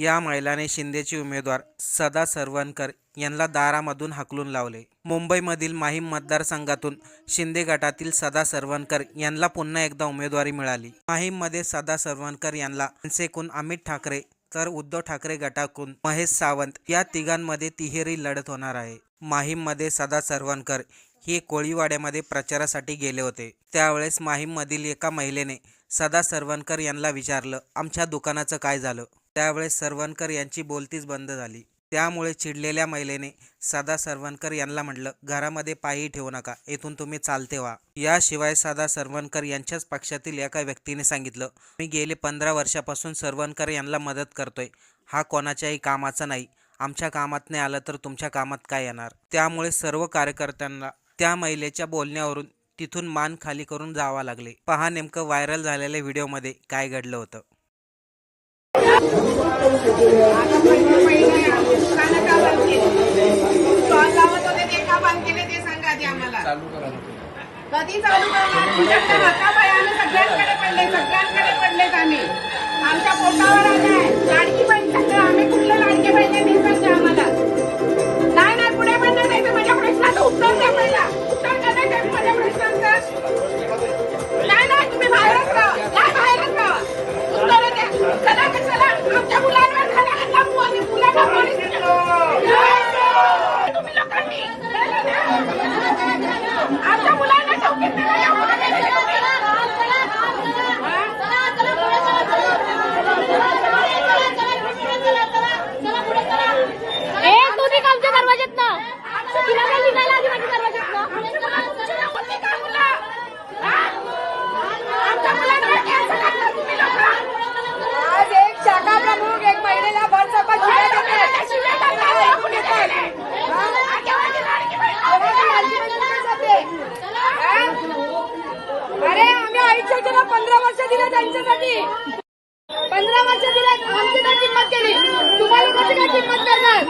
या महिलाने शिंदेचे उमेदवार सदा सरवणकर यांना दारामधून हाकलून लावले. मुंबईमधील माहीम मतदारसंघातून शिंदे गटातील सदा सरवणकर यांना पुन्हा एकदा उमेदवारी मिळाली. माहीममध्ये सदा सरवणकर यांना मनसेकून अमित ठाकरे तर उद्धव ठाकरे गटाकून महेश सावंत या तिघांमध्ये तिहेरी लढत होणार आहे. माहीममध्ये सदा सरवणकर हे कोळीवाड्यामध्ये प्रचारासाठी गेले होते. त्यावेळेस माहीममधील एका महिलेने सदा सरवणकर यांना विचारलं आमच्या दुकानाचं काय झालं? त्यावेळेस सरवणकर यांची बोलतीच बंद झाली. त्यामुळे चिडलेल्या महिलेने सदा सरवणकर यांना म्हटलं घरामध्ये पायी ठेवू नका येथून तुम्ही चालते व्हा. याशिवाय सदा सरवणकर यांच्याच पक्षातील एका व्यक्तीने सांगितलं मी गेले पंधरा वर्षापासून सरवणकर यांना मदत करतोय. हा कोणाच्याही कामाचा नाही. आमच्या कामात नाही आलं तर तुमच्या कामात काय येणार? त्यामुळे सर्व कार्यकर्त्यांना त्या महिलेच्या बोलण्यावरून तिथून मान खाली करून जावा लागले. पहा नेमकं व्हायरल झालेल्या व्हिडिओमध्ये काय घडलं होतं. आता पहिले पहिले दुकानं का बंद केली? स्टॉल लावत होते ते का बंद केले ते सांगा आधी आम्हाला कधी चालू करणार तुमच्याकडे हातापाय आम्ही सगळ्यांकडे पडले सगळ्यांकडे पडलेत आम्ही आमच्या पोटावर केलं त्यांच्यासाठी. पंधरा वर्ष दिले आमची काय किंमत केली? तुम्हाला कशी काय किंमत करणार